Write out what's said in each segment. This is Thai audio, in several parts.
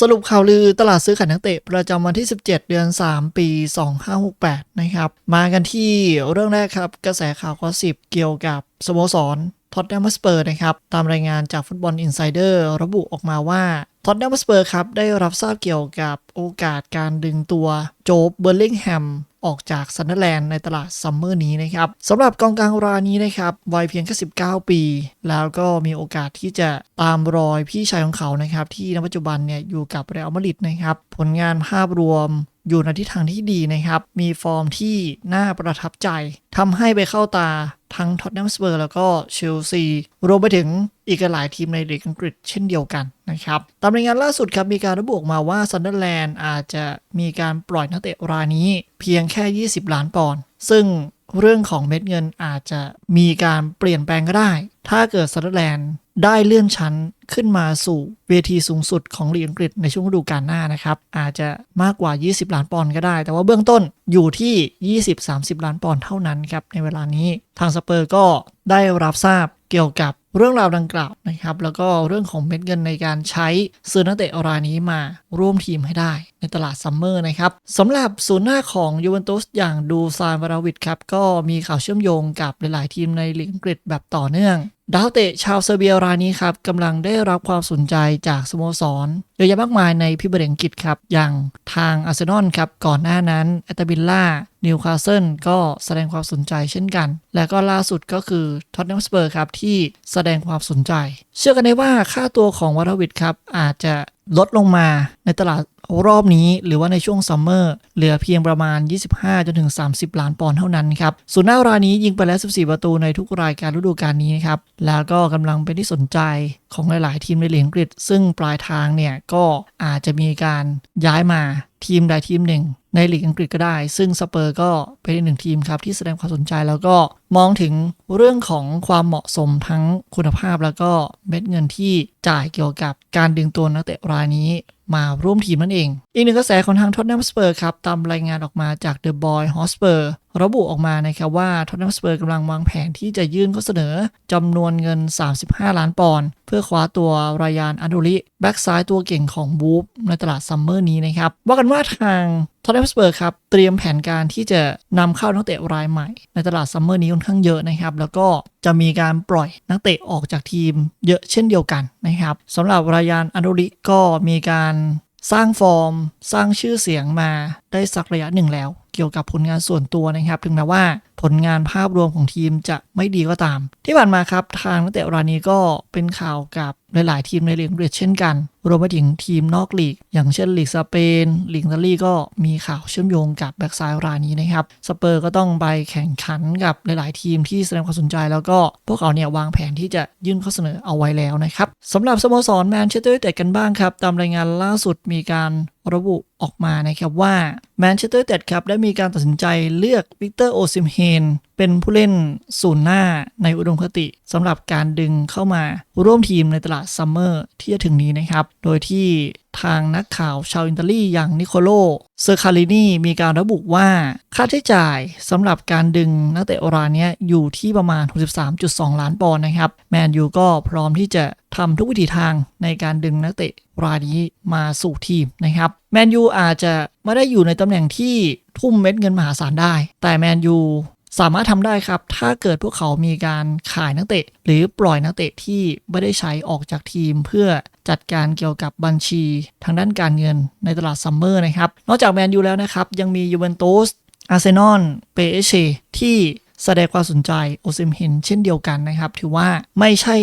สรุปข่าวลือตลาดซื้อขายนักเตะประจำวันที่ 17 เดือน 3 ปี 2568 นะครับ มากันที่เรื่องแรกครับ กระแสข่าวกอสิบเกี่ยวกับสโมสรท็อตแนมสเปอร์นะครับ ตามรายงานจากฟุตบอลอินไซเดอร์ระบุออกมาว่าท็อตแนมสเปอร์ครับ ได้รับทราบเกี่ยวกับโอกาสการดึงตัวโจบเบอร์ลิงแฮม ออกจากซันเดอร์แลนด์ในตลาดซัมเมอร์นี้นะครับสำหรับกองกลางรายนี้นะครับวัยเพียงแค่ 19 ปี แล้วก็มีโอกาสที่จะตามรอยพี่ชายของเขานะครับที่ณปัจจุบันเนี่ยอยู่กับเรอัลมาดริดนะครับผลงานภาพรวมอยู่ในทิศทางที่ดีนะครับ มีฟอร์มที่น่าประทับใจทำให้ไปเข้าตาทั้งท็อตแนมสเปอร์แล้วก็เชลซี รวมไปถึงอีกหลายทีมในลีกอังกฤษเช่นเดียวกันนะครับ ตามรายงานล่าสุดครับมีการระบุออกมาว่าซันเดอร์แลนด์อาจจะมีการปล่อยนักเตะรายนี้เพียงแค่ 20 ล้านปอนด์ซึ่งเรื่องของเม็ดเงินอาจจะมีการเปลี่ยนแปลงก็ได้ ถ้าเกิดซันเดอร์แลนด์ ได้เลื่อนชั้นขึ้นมาสู่เวทีสูงสุดของลีกอังกฤษในช่วงฤดูกาลหน้านะครับ อาจจะมากกว่า 20 ล้านปอนด์ก็ได้ แต่ว่าเบื้องต้นอยู่ที่ 20-30 ล้านปอนด์เท่านั้นครับ ในเวลานี้ทางสเปอร์ก็ได้รับทราบเกี่ยวกับเรื่องราวดังกล่าวนะครับ แล้วก็เรื่องของเม็ดเงินในการใช้ซื้อนักเตะรายนี้มาร่วมทีมให้ได้ในตลาดซัมเมอร์นะครับสำหรับศูนย์หน้าของยูเวนตุสอย่างดูซานวาราวิดครับ ก็มีข่าวเชื่อมโยงกับหลาย ๆ ทีมในลีกอังกฤษแบบต่อเนื่อง ดาวเตะชาวเซอร์เบียรายนี้ครับกำลังได้รับความสนใจจากสโมสรเยอะแยะมากมายในพิเบเรงกิจครับ อย่างทางอาร์เซนอลครับ ก่อนหน้านั้นแอตตาบิลล่า นิวคาสเซิลก็แสดงความสนใจเช่นกัน และก็ล่าสุดก็คือท็อตแนมสเปอร์ครับที่แสดงความสนใจ เชื่อกันได้ว่าค่าตัวของวารวิดครับอาจจะลดลงมาในตลาดรอบนี้หรือว่าในช่วงซัมเมอร์เหลือเพียงประมาณ 25 จนถึง 30 ล้านปอนด์เท่านั้นครับส่วนหน้ารายนี้ยิงไปแล้ว 14 ประตูในทุกรายการฤดูกาลนี้นะครับ แล้วก็กำลังเป็นที่สนใจของหลาย ๆ ทีมในลีกอังกฤษ ซึ่งปลายทางเนี่ยก็อาจจะมีการย้ายมาทีมใดทีมหนึ่ง ในลีกอังกฤษก็ได้ ซึ่งสเปอร์ก็เป็นหนึ่งทีมครับที่แสดงความสนใจแล้วก็มองถึงเรื่องของความเหมาะสมทั้งคุณภาพแล้วก็เม็ดเงินที่จ่ายเกี่ยวกับการดึงตัวนักเตะรายนี้มาร่วมทีมนั่นเอง อีกหนึ่งกระแสของทางท็อตแนมสเปอร์ครับตามรายงานออกมาจากเดอะบอยฮอสเปอร์ระบุออกมานะครับว่าท็อตแนมสเปอร์กำลังวางแผนที่จะยื่นข้อเสนอจำนวนเงิน 35 ล้านปอนด์เพื่อคว้าตัวรายานอันดูริแบ็กซ้ายตัวเก่งของบูฟในตลาดซัมเมอร์นี้นะครับ ว่ากันว่าทางท็อตแนมสเปอร์ครับ เตรียมแผนการที่จะนำเข้านักเตะรายใหม่ ในตลาดซัมเมอร์นี้ค่อนข้างเยอะนะครับ แล้วก็จะมีการปล่อยนักเตะออกจากทีมเยอะเช่นเดียวกันนะครับสำหรับรายานอันดูริก็มีการสร้างฟอร์ม สร้างชื่อเสียงมาได้สักระยะหนึ่งแล้ว เกี่ยวกับผลงานส่วนตัวนะครับ ถึงแม้ว่าผลงานภาพรวมของทีมจะไม่ดีก็ตาม ที่ผ่านมาครับทางนักเตะรายนี้ก็เป็นข่าวกับหลาย ๆ ทีมในลีกอังกฤษเช่นกัน รวมไปถึงทีมนอกลีก อย่างเช่นลีกสเปนลีกอิตาลีก็มีข่าวเชื่อมโยงกับแบ็กซ้ายรายนี้นะครับสเปอร์ก็ต้องไปแข่งขันกับหลาย ๆ ทีมที่แสดงความสนใจแล้วก็พวกเขาเนี่ยวางแผนที่จะยื่นข้อเสนอเอาไว้แล้วนะครับสำหรับสโมสรแมนเชสเตอร์ยูไนเต็ดกันบ้างครับ ตามรายงานล่าสุดมีการระบุออกมานะครับว่าแมนเชสเตอร์ยูไนเต็ดครับได้มีการตัดสินใจเลือกวิกเตอร์โอซิมเฮนเป็นผู้เล่นศูนย์หน้าในอุดมคติสำหรับการดึงเข้ามาร่วมทีมในตลาดซัมเมอร์ที่จะถึงนี้นะครับโดยที่ทางนักข่าวชาวอิตาลีอย่างนิโคโลเซอร์คารินีมีการระบุว่า ค่าใช้จ่ายสำหรับการดึงนักเตะรายนี้อยู่ที่ประมาณ 63.2 ล้านปอนด์นะครับ แมนยูก็พร้อมที่จะทำทุกวิถีทางในการดึงนักเตะรายนี้มาสู่ทีมนะครับ แมนยูอาจจะไม่ได้อยู่ในตำแหน่งที่ทุ่มเม็ดเงินมหาศาลได้ แต่แมนยู สามารถทำได้ครับ ถ้าเกิดพวกเขามีการขายนักเตะ หรือปล่อยนักเตะที่ไม่ได้ใช้ออกจากทีมเพื่อจัดการเกี่ยวกับบัญชีทางด้านการเงินในตลาดซัมเมอร์นะครับ นอกจากแมนยูแล้วนะครับ ยังมียูเวนตุสอาร์เซนอลเปเชที่ แสดงความสนใจโอซิมเฮนเช่นเดียวกันนะครับ ถือว่าไม่ใช่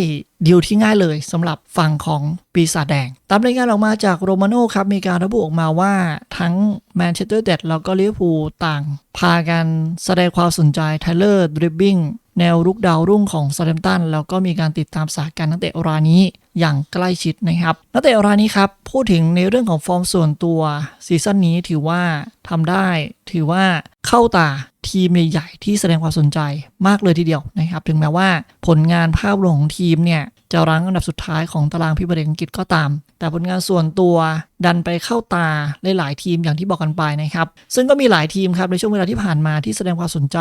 ดีลที่ง่ายเลยสำหรับฝั่งของปีศาจแดง ตามรายงานออกมาจากโรมาโน่ครับมีการระบุออกมาว่าทั้งแมนเชสเตอร์เดดแล้วก็ลิเวอร์พูลต่าง พากันแสดงความสนใจไทเลอร์ดริบบิงแนวรุกดาวรุ่งของซาเดมตันแล้วก็มีการติดตามสาการนักเตะรายนี้ อย่างใกล้ชิดนะครับนักเตะรายนี้ครับ พูดถึงในเรื่องของฟอร์มส่วนตัวซีซั่นนี้ถือว่าทำได้ ถือว่าเข้าตาทีมใหญ่ๆที่แสดงความสนใจมากเลยทีเดียวนะครับ ถึงแม้ว่าผลงานภาพรวมของทีมเนี่ยจะรั้งอันดับสุดท้ายของตารางพิบเบรอังกฤษก็ตาม แต่ผลงานส่วนตัวดันไปเข้าตาหลายๆทีมอย่างที่บอกกันไปนะครับ ซึ่งก็มีหลายทีมครับในช่วงเวลาที่ผ่านมาที่แสดงความสนใจ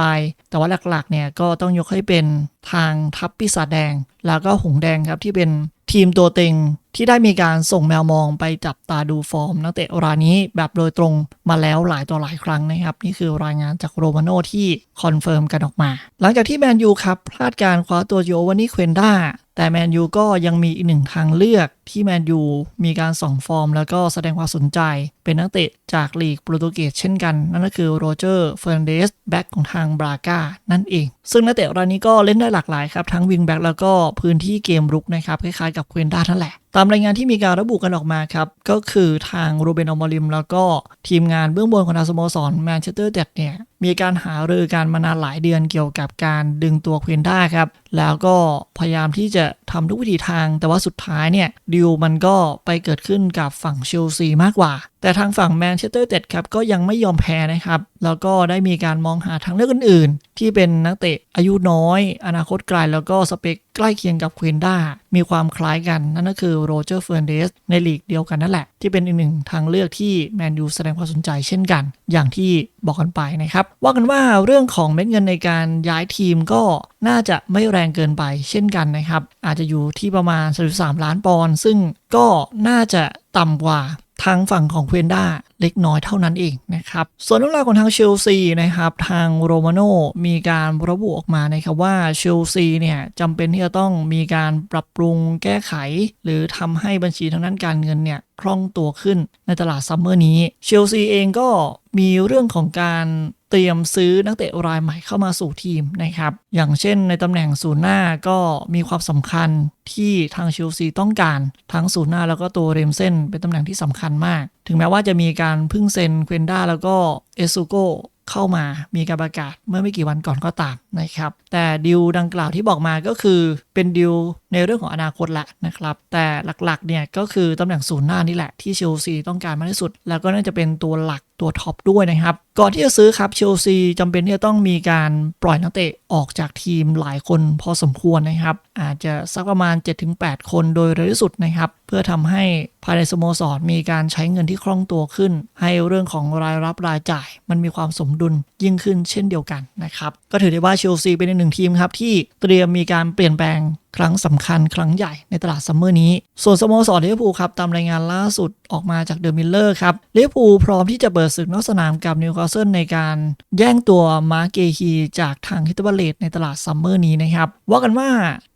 แต่ว่าหลักๆเนี่ยก็ต้องยกให้เป็นทางทัพปีศาจแดง แล้วก็หงส์แดงครับที่เป็น ทีมตัวเต็งที่ได้มีการส่งแมวมองไปจับตาดูฟอร์มนักเตะรายนี้แบบโดยตรงมาแล้วหลายต่อหลายครั้งนะครับ นี่คือรายงานจากโรมาโนที่คอนเฟิร์มกันออกมา หลังจากที่แมนยูครับพลาดการคว้าตัวโยวานี่เควนด้าแต่แมนยูก็ยังมีอีกหนึ่งทางเลือกที่แมนยูมีการส่องฟอร์ม แล้วก็แสดงความสนใจเป็นนักเตะจากลีกโปรตุเกสเช่นกัน นั่นก็คือโรเจอร์เฟร์นเดสแบ็กของทางบรากานั่นเอง ซึ่งนักเตะรายนี้ก็เล่นได้หลากหลายครับ ทั้งวิงแบ็กแล้วก็พื้นที่เกมรุกนะครับ คล้ายๆกับเควนด้านั่นแหละ ตามรายงานที่มีการระบุกันออกมาครับ ก็คือทางโรเบนอมอริม แล้วก็ทีมงานเบื้องบนของทางสโมสรแมนเชสเตอร์เด็ดเนี่ยมีการหารือกันมานานหลายเดือนเกี่ยวกับการดึงตัวเควนด้าครับแล้วก็พยายามที่จะทำทุกวิถีทาง แต่ว่าสุดท้ายเนี่ยดิวมันก็ไปเกิดขึ้นกับฝั่งเชลซีมากกว่า แต่ทางฝั่งแมนเชสเตอร์เด็ดครับก็ยังไม่ยอมแพ้นะครับ แล้วก็ได้มีการมองหาทางเลือกอื่นๆ ที่เป็นนักเตะอายุน้อย อนาคตไกลแล้วก็สเปคใกล้เคียงกับควนด้ามีความคล้ายกัน นั่นก็คือโรเจอร์เฟอร์นเดสในลีกเดียวกันนั่นแหละ ที่เป็นอีกหนึ่งทางเลือกที่แมนยูแสดงความสนใจเช่นกัน อย่างที่บอกกันไปนะครับ ว่ากันว่าเรื่องของเม็ดเงินในการย้ายทีมก็น่าจะไม่แรงเกินไปเช่นกันนะครับ อาจจะอยู่ที่ประมาณ 33 ล้านปอนด์ซึ่งก็น่าจะต่ำกว่า ทางฝั่งของเควนด้าเล็กน้อยเท่านั้นเองนะครับ ส่วนเรื่องราวของทางเชลซีนะครับทางโรมาโนมีการระบุออกมานะครับว่าเชลซีเนี่ยจำเป็นที่จะต้องมีการปรับปรุงแก้ไข หรือทำให้บัญชีทางด้านการเงินเนี่ย คล่องตัวขึ้นในตลาดซัมเมอร์นี้ เชลซีเองก็มีเรื่องของการเตรียมซื้อนักเตะรายใหม่เข้ามาสู่ทีมนะครับ อย่างเช่นในตำแหน่งศูนย์หน้าก็มีความสำคัญที่ทางเชลซีต้องการ ทั้งศูนย์หน้าแล้วก็ตัวเรมเซนเป็นตำแหน่งที่สำคัญมาก ถึงแม้ว่าจะมีการพึ่งเซ็นเควนด้าแล้วก็เอซูโกเข้ามามีการประกาศเมื่อไม่กี่วันก่อนก็ตามนะครับ แต่ดิวดังกล่าวที่บอกมาก็คือเป็นดิวในเรื่องของอนาคตแหละนะครับ แต่หลักๆเนี่ยก็คือตำแหน่งศูนย์หน้านี่แหละที่เชลซีต้องการมากที่สุด แล้วก็น่าจะเป็นตัวหลักตัวท็อปด้วยนะครับก่อนที่จะซื้อครับเชลซีจำเป็นที่จะต้องมีการปล่อยนักเตะออกจากทีมหลายคนพอสมควรนะครับ อาจจะสักประมาณ 7-8 คนโดยเร็วที่สุดนะครับ เพื่อทำให้ภายในสโมสรมีการใช้เงินที่คล่องตัวขึ้น ให้เรื่องของรายรับรายจ่าย มันมีความสมดุลยิ่งขึ้นเช่นเดียวกันนะครับ ก็ถือได้ว่าเชลซีเป็นหนึ่งทีมครับที่เตรียมมีการเปลี่ยนแปลง ครั้งสำคัญครั้งใหญ่ในตลาดซัมเมอร์นี้ ส่วนสโมสรลิเวอร์พูลครับ ตามรายงานล่าสุดออกมาจากเดอะมิลเลอร์ครับลิเวอร์พูลพร้อมที่จะเปิดศึกนอกสนามกับนิวคาสเซิลในการแย่งตัวมาร์เกฮีจากทางฮิตเบเลตในตลาดซัมเมอร์นี้นะครับ ว่ากันว่า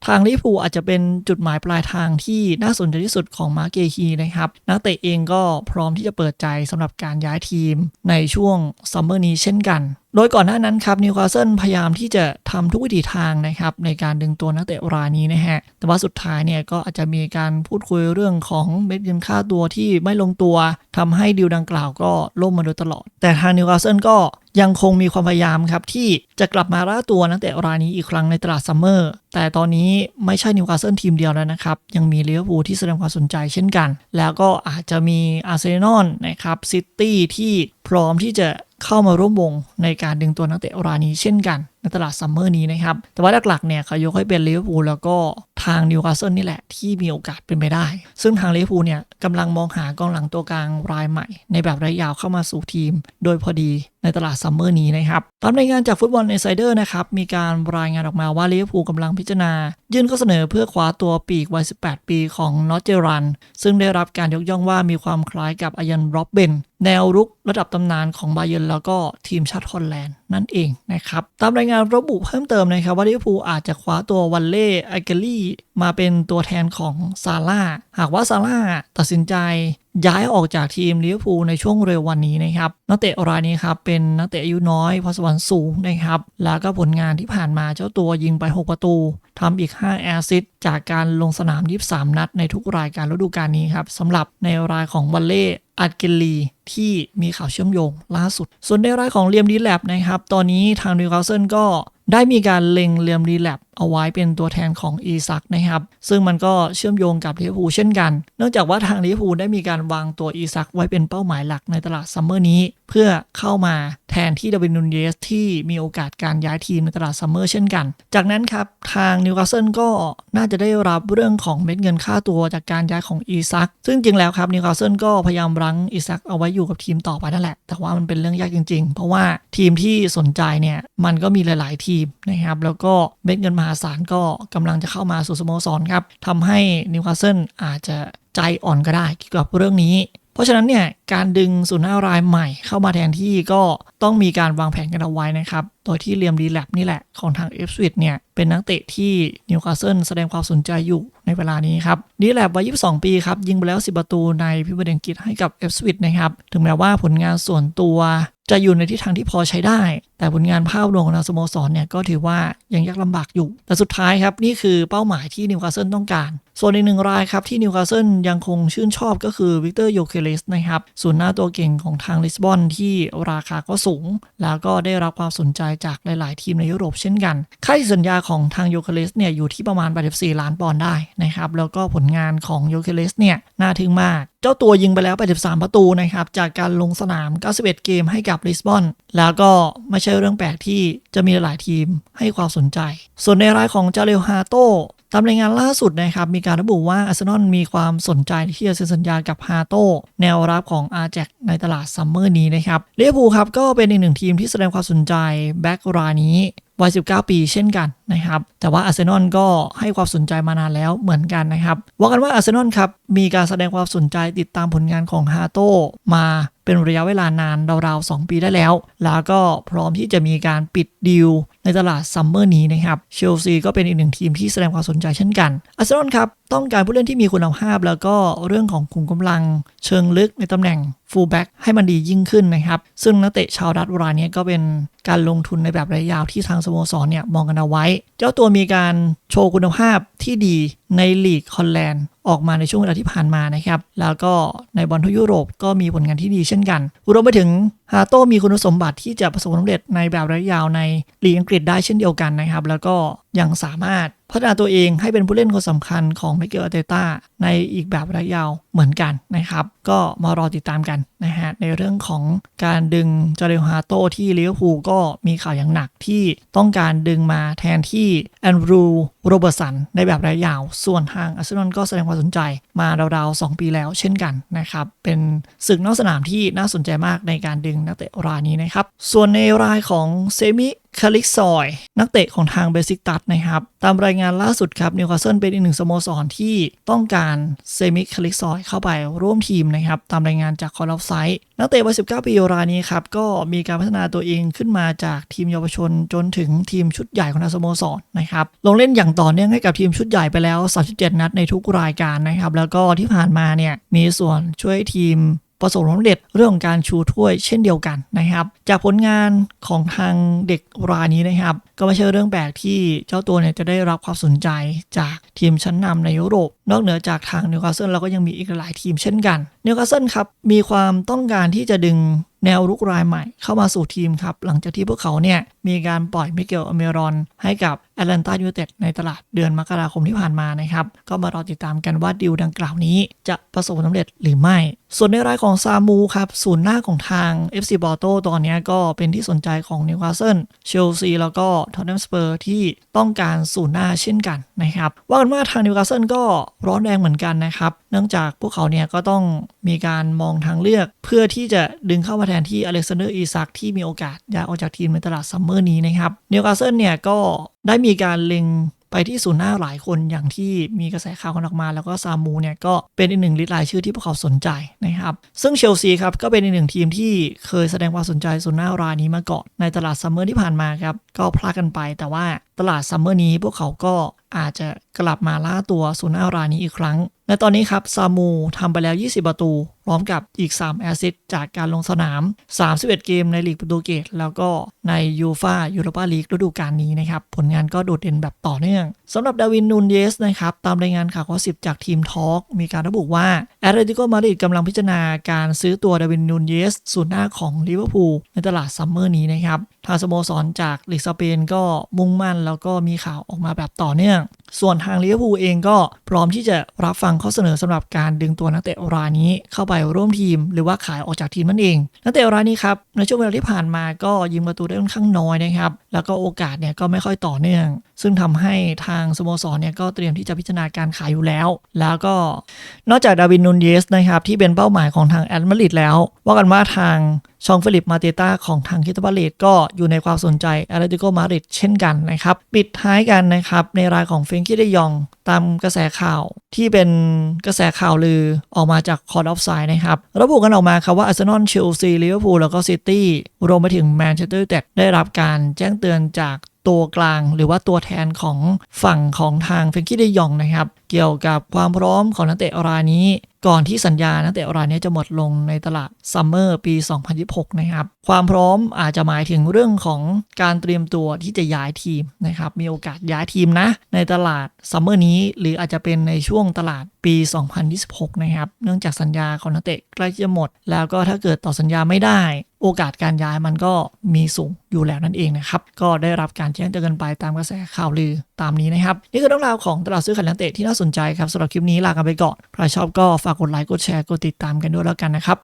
ทางลิเวอร์พูลอาจจะเป็นจุดหมายปลายทางที่น่าสนใจที่สุดของมาร์เกฮีนะครับนักเตะเองก็พร้อมที่จะเปิดใจสำหรับการย้ายทีมในช่วงซัมเมอร์นี้เช่นกัน โดยก่อนหน้านั้นครับนิวคาสเซิลพยายามที่จะทำทุกวิถีทางนะครับในการดึงตัวนักเตะรายนี้นะฮะ แต่ว่าสุดท้ายเนี่ยก็อาจจะมีการพูดคุยเรื่องของเม็ดเงินค่าตัวที่ไม่ลงตัวทำให้ดีลดังกล่าวก็ล่มมาโดยตลอด แต่ทางนิวคาสเซิลก็ยังคงมีความพยายามครับที่จะกลับมาล่าตัวนักเตะรายนี้อีกครั้งในตลาดซัมเมอร์ แต่ตอนนี้ไม่ใช่นิวคาสเซิลทีมเดียวแล้วนะครับ ยังมีลิเวอร์พูลที่แสดงความสนใจเช่นกัน แล้วก็อาจจะมีอาร์เซนอลนะครับซิตี้ที่พร้อมที่จะ เข้ามาร่วมวงในการดึงตัวนักเตะรายนี้เช่นกันในตลาดซัมเมอร์นี้นะครับ แต่ว่าหลักๆเนี่ยเขายกให้เป็นลิเวอร์พูลแล้วก็ ทางนิวคาสเซิลนี่แหละที่มีโอกาสเป็นไปได้ ซึ่งทางลิเวอร์พูลเนี่ยกำลังมองหากองหลังตัวกลางรายใหม่ ในแบบระยะยาวเข้ามาสู่ทีม โดยพอดีในตลาดซัมเมอร์นี้นะครับตามรายงานจากฟุตบอลในไซเดอร์นะครับมีการรายงานออกมาว่าลิเวอร์พูลกำลังพิจารณา ยื่นข้อเสนอเพื่อคว้าตัวปีกวัย 18 ปีของนอตเจรัน ซึ่งได้รับการยกย่องว่ามีความคล้ายกับอายันร็อบเบนแนวรุกระดับตำนานของบาเยนแล้วก็ทีมชาติฮอลแลนด์นั่นเองนะครับ ตามรายงานระบุเพิ่มเติมนะครับว่าลิเวอร์พูลอาจจะคว้าตัววันเล่ไอเกลี่มาเป็นตัวแทนของซาร่าหากว่าซาร่าตัดสินใจย้ายออกจากทีมลิเวอร์พูลในช่วงเร็ววันนี้นะครับ นักเตะรายนี้ครับเป็นนักเตะอายุน้อยพรสวรรค์สูงนะครับ แล้วก็ผลงานที่ผ่านมาเจ้าตัวยิงไป 6 ประตูทำอีก 5 แอซิสจากการลงสนาม 23 นัดในทุกรายการฤดูกาลนี้ครับสำหรับในรายของวันเล่ อัดเกลีที่มีข่าวเชื่อมโยงล่าสุด ส่วนในรายของเลียมดีแลบนะครับ ตอนนี้ทางนิวคาสเซิลก็ได้มีการเล็งเลียมดีแลบ เอาไว้เป็นตัวแทนของอีซักนะครับ ซึ่งมันก็เชื่อมโยงกับลิเวอร์พูลเช่นกัน เนื่องจากว่าทางลิเวอร์พูลได้มีการวางตัวอีซักไว้เป็นเป้าหมายหลักในตลาดซัมเมอร์นี้ เพื่อเข้ามาแทนที่ดาวินนูนเยสที่มีโอกาสการย้ายทีมในตลาดซัมเมอร์เช่นกัน จากนั้นครับทางนิวคาสเซิลก็น่าจะได้รับเรื่องของเม็ดเงินค่าตัวจากการย้ายของอีซัก ซึ่งจริงแล้วครับนิวคาสเซิลก็พยายามรั้งอีซักเอาไว้อยู่กับทีมต่อไปนั่นแหละ แต่ว่ามันเป็นเรื่องยากจริง ๆ เพราะว่าทีมที่สนใจเนี่ยมันก็มีหลาย ๆ ทีมนะครับแล้วก็เม็ดเงินมหาศาลก็กำลังจะเข้ามาสู่สโมสรครับทำให้นิวคาสเซิลอาจจะใจอ่อนก็ได้เกี่ยวกับเรื่องนี้ เพราะฉะนั้นเนี่ยการดึงศูนย์หน้ารายใหม่เข้ามาแทนที่ก็ต้องมีการวางแผนกันเอาไว้นะครับ โดยที่เลียมดีแลบนี่แหละของทางเอฟสวิตเนี่ยเป็นนักเตะที่นิวคาสเซิลแสดงความสนใจอยู่ในเวลานี้ครับดีแลบวัย 22 ปีครับ ยิงไปแล้ว 10 ประตูในพิมพ์เดงกิจให้กับเอฟสวิตนะครับ ถึงแม้ว่าผลงานส่วนตัวจะอยู่ในทิศทางที่พอใช้ได้ แต่ผลงานภาพรวมของทางสโมสรเนี่ยก็ถือว่ายังยากลำบากอยู่ แต่สุดท้ายครับนี่คือเป้าหมายที่นิวคาสเซิลต้องการ ส่วนอีกหนึ่งรายครับที่นิวคาสเซิลยังคงชื่นชอบก็คือวิกเตอร์โยเคเลสนะครับศูนย์หน้าตัวเก่งของทางลิสบอนที่ราคาก็สูง แล้วก็ได้รับความสนใจจากหลาย ๆ ทีมในยุโรปเช่นกัน ค่าสัญญาของทางโยเคเลสเนี่ยอยู่ที่ประมาณ 84 ล้านปอนด์ได้นะครับ แล้วก็ผลงานของโยเคเลสเนี่ยน่าทึ่งมากเจ้าตัวยิงไปแล้ว 83 ประตูนะครับ จากการลงสนาม 91 เกมให้กับลิสบอน แล้วก็ไม่ใช่เรื่องแปลกที่จะมีหลายทีมให้ความสนใจ ส่วนในรายของจาเรลฮาโต ตามรายงานล่าสุดนะครับมีการระบุว่าอาร์เซนอลมีความสนใจที่จะเซ็นสัญญากับฮาโต้แนวรับของอาแจกในตลาดซัมเมอร์นี้นะครับเลียพูครับก็เป็นอีกหนึ่งทีมที่แสดงความสนใจแบ็กรายนี้วัย 19 ปีเช่นกันนะครับ แต่ว่าอาร์เซนอลก็ให้ความสนใจมานานแล้วเหมือนกันนะครับ ว่ากันว่าอาร์เซนอลครับ มีการแสดงความสนใจติดตามผลงานของฮาโต้มาเป็นระยะเวลานานราวๆ 2 ปีได้แล้ว แล้วก็พร้อมที่จะมีการปิดดีล ในตลาดซัมเมอร์นี้นะครับเชลซีก็เป็นอีกหนึ่งทีมที่แสดงความสนใจเช่นกันอาร์เซนอลครับต้องการผู้เล่นที่มีคุณภาพ แล้วก็เรื่องของคุมกำลังเชิงลึกในตำแหน่งฟูลแบ็กให้มันดียิ่งขึ้นนะครับ ซึ่งนักเตะชาวดัตรายนี้ก็เป็นการลงทุนในแบบระยะยาวที่ทางสโมสรเนี่ยมองกันเอาไว้ เจ้าตัวมีการโชว์คุณภาพที่ดีในลีกฮอลแลนด์ออกมาในช่วงเวลาที่ผ่านมานะครับ แล้วก็ในบอลทั่วยุโรปก็มีผลงานที่ดีเช่นกันรวมไปถึงฮาโต้มีคุณสมบัติที่จะประสบความสำเร็จในแบบระยะยาวในลีกอังกฤษได้เช่นเดียวกันนะครับ แล้วก็ยังสามารถพัฒนาตัวเองให้เป็นผู้เล่นคนสำคัญของมิเกลอาร์เตต้าในอีกแบบระยะยาวเหมือนกันนะครับ ก็มารอติดตามกันนะฮะในเรื่องของการดึงจาเรลฮาโตที่ลิเวอร์พูลก็มีข่าวอย่างหนักที่ต้องการดึงมาแทนที่แอนดรูโรเบอร์สันในแบบระยะยาว ส่วนทางอาร์เซนอลก็แสดงความสนใจมาราวๆ 2 ปีแล้วเช่นกันนะครับ เป็นศึกนอกสนามที่น่าสนใจมากในการดึงนักเตะรายนี้นะครับ ส่วนในรายของเซมิคาลิกซอย นักเตะของทางเบสิกตัสนะครับ ตามรายงานล่าสุดครับนิวคาสเซิลเป็นอีกหนึ่งสโมสรที่ต้องการเซมิคาลิกซอยเข้าไปร่วมทีมนะครับ ตามรายงานจากคอร์ลไซต์นักเตะวัย 19 ปีรายนี้ครับ ก็มีการพัฒนาตัวเองขึ้นมาจากทีมเยาวชนจนถึงทีมชุดใหญ่ของทางสโมสรนะครับ ลงเล่นอย่างต่อเนื่องให้กับทีมชุดใหญ่ไปแล้ว 37 นัดในทุกรายการนะครับ แล้วก็ที่ผ่านมาเนี่ยมีส่วนช่วยทีม ประสบความสำเร็จเรื่องของการชูถ้วยเช่นเดียวกันนะครับ จากผลงานของทางเด็กรายนี้นะครับ ก็ไม่ใช่เรื่องแปลกที่เจ้าตัวเนี่ยจะได้รับความสนใจจากทีมชั้นนำในยุโรป นอกเหนือจากทางนิวคาสเซิลเราก็ยังมีอีกหลายทีมเช่นกันนิวคาสเซิลครับมีความต้องการที่จะดึงแนวรุกรายใหม่เข้ามาสู่ทีมครับ หลังจากที่พวกเขาเนี่ยมีการปล่อยมิเกลอเมรอนให้กับ แอตแลนตายูไนเต็ดในตลาดเดือนมกราคมที่ผ่านมานะครับ ก็มารอติดตามกันว่าดีลดังกล่าวนี้จะประสบความสำเร็จหรือไม่ ส่วนในรายของซามูครับศูนย์หน้าของทาง FC บอโตตอนนี้ก็เป็นที่สนใจของนิวคาสเซิลเชลซีแล้วก็ทอตแนมสเปอร์ที่ต้องการศูนย์หน้าเช่นกันนะครับ ว่ากันว่าทางนิวคาสเซิลก็ร้อนแรงเหมือนกันนะครับ เนื่องจากพวกเขาเนี่ยก็ต้องมีการมองทางเลือกเพื่อที่จะดึงเข้ามาแทนที่อเล็กซานเดอร์อีซักที่มีโอกาสย้ายออกจากทีมในตลาดซัมเมอร์นี้นะครับนิวคาสเซิลเนี่ยก็ ได้มีการเล็งไปที่ศูนย์หน้าหลายคนอย่างที่มีกระแสข่าวกันออกมา แล้วก็ซามูเนี่ยก็เป็นอีกหนึ่งลิสต์รายชื่อที่พวกเขาสนใจนะครับ ซึ่งเชลซีครับก็เป็นอีกหนึ่งทีมที่เคยแสดงความสนใจศูนย์หน้ารายนี้มาก่อนในตลาดซัมเมอร์ที่ผ่านมาครับก็พลาดกันไปแต่ว่า ตลาดซัมเมอร์นี้พวกเขาก็อาจจะกลับมาล่าตัวศูนย์หน้ารายนี้อีกครั้ง ในตอนนี้ครับซามูทำไปแล้ว 20 ประตู พร้อมกับอีก 3 แอสซิสจากการลงสนาม 31 เกมในลีกโปรตุเกสแล้วก็ในยูฟายูโรปาลีกฤดูกาลนี้นะครับ ผลงานก็โดดเด่นแบบต่อเนื่องสำหรับดาวินนูนเยสนะครับ ตามรายงานข่าวข้อ10 จากทีมทอล์กมีการระบุว่าแอตเลติโกมาดริดกำลังพิจารณาการซื้อตัวดาวินนูนเยสศูนย์หน้าของลิเวอร์พูลในตลาดซัมเมอร์นี้นะครับทางสโมสรจากลีกสเปนก็มุ่งมั่นแล้วก็มีข่าวออกมาแบบต่อเนื่อง ส่วนทางลิเวอร์พูลเองก็พร้อมที่จะรับฟังข้อเสนอสำหรับการดึงตัวนักเตะรายนี้เข้าไปร่วมทีม หรือว่าขายออกจากทีมนั่นเอง นักเตะรายนี้ครับในช่วงเวลาที่ผ่านมาก็ยิงประตูได้ค่อนข้างน้อยนะครับ แล้วก็โอกาสเนี่ยก็ไม่ค่อยต่อเนื่อง ซึ่งทำให้ทางสโมสรเนี่ยก็เตรียมที่จะพิจารณาการขายอยู่แล้ว แล้วก็นอกจากดาวินนูนเยสนะครับที่เป็นเป้าหมายของทางแอตมาริดแล้ว ว่ากันว่าทาง ชองฟิลิปมาเตต้าของทางคิตาบาเลตก็อยู่ในความสนใจแอตเลติโกมาดริดเช่นกันนะครับปิดท้ายกันนะครับในรายของเฟรงกี้เดยองตามกระแสข่าวที่เป็นกระแสข่าวลือออกมาจากคอร์ดอฟไซด์นะครับ ระบุกันออกมาครับว่าอาร์เซนอลเชลซีลิเวอร์พูลแล้วก็ซิตี้รวมไปถึงแมนเชสเตอร์ยูไนเต็ดได้รับการแจ้งเตือนจากตัวกลางหรือว่าตัวแทนของฝั่งของทางเฟรงกี้เดยองนะครับ เกี่ยวกับความพร้อมของนักเตะรายนี้ ก่อนที่สัญญานักเตะรายนี้จะหมดลงในตลาดซัมเมอร์ปี 2026 นะครับ ความพร้อมอาจจะหมายถึงเรื่องของการเตรียมตัวที่จะย้ายทีมนะครับ มีโอกาสย้ายทีมนะ ในตลาดซัมเมอร์นี้ หรืออาจจะเป็นในช่วงตลาดปี 2026 นะครับ เนื่องจากสัญญาของนักเตะใกล้จะหมด แล้วก็ถ้าเกิดต่อสัญญาไม่ได้ โอกาสการย้ายมันก็มีสูงอยู่แล้วนั่นเองนะครับ ก็ได้รับการแจ้งเตือนกันไปตามกระแสข่าวลือตามนี้นะครับ นี่คือเรื่องราวของตลาดซื้อขายนักเตะที่น่าสนใจครับสำหรับคลิปนี้ลากันไปก่อน ใครชอบก็ฝากกดไลค์กดแชร์กดติดตามกันด้วยแล้วกันนะครับ